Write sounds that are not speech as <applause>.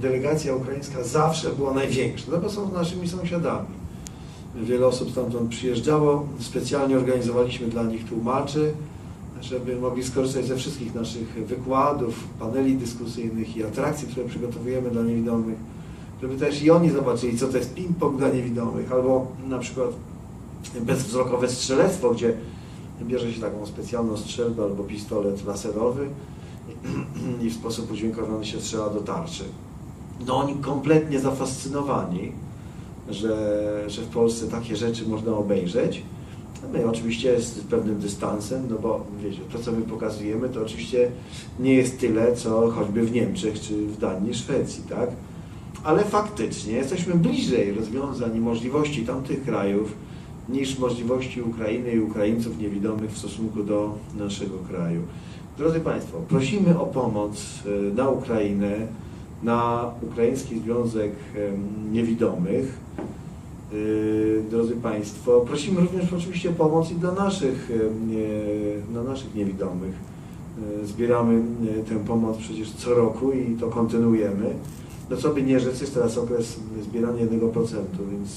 delegacja ukraińska zawsze była największa, no bo są naszymi sąsiadami. Wiele osób stamtąd przyjeżdżało, specjalnie organizowaliśmy dla nich tłumaczy, żeby mogli skorzystać ze wszystkich naszych wykładów, paneli dyskusyjnych i atrakcji, które przygotowujemy dla niewidomych, żeby też i oni zobaczyli, co to jest ping-pong dla niewidomych, albo na przykład bezwzrokowe strzelectwo, gdzie bierze się taką specjalną strzelbę albo pistolet laserowy <clears throat> i w sposób udźwiękowiony się strzela do tarczy. No oni kompletnie zafascynowani, że, że w Polsce takie rzeczy można obejrzeć. No i oczywiście z pewnym dystansem, no bo wiecie, to co my pokazujemy, to oczywiście nie jest tyle, co choćby w Niemczech, czy w Danii, Szwecji, tak? Ale faktycznie jesteśmy bliżej rozwiązań i możliwości tamtych krajów niż możliwości Ukrainy i Ukraińców niewidomych w stosunku do naszego kraju. Drodzy Państwo, prosimy o pomoc e, na Ukrainę, na Ukraiński Związek Niewidomych. Yy, Drodzy Państwo, prosimy również oczywiście o pomoc i dla naszych, dla naszych niewidomych. Yy, Zbieramy e, tę pomoc przecież co roku i to kontynuujemy. No co by nie rzec, jest teraz okres zbierania 1%, więc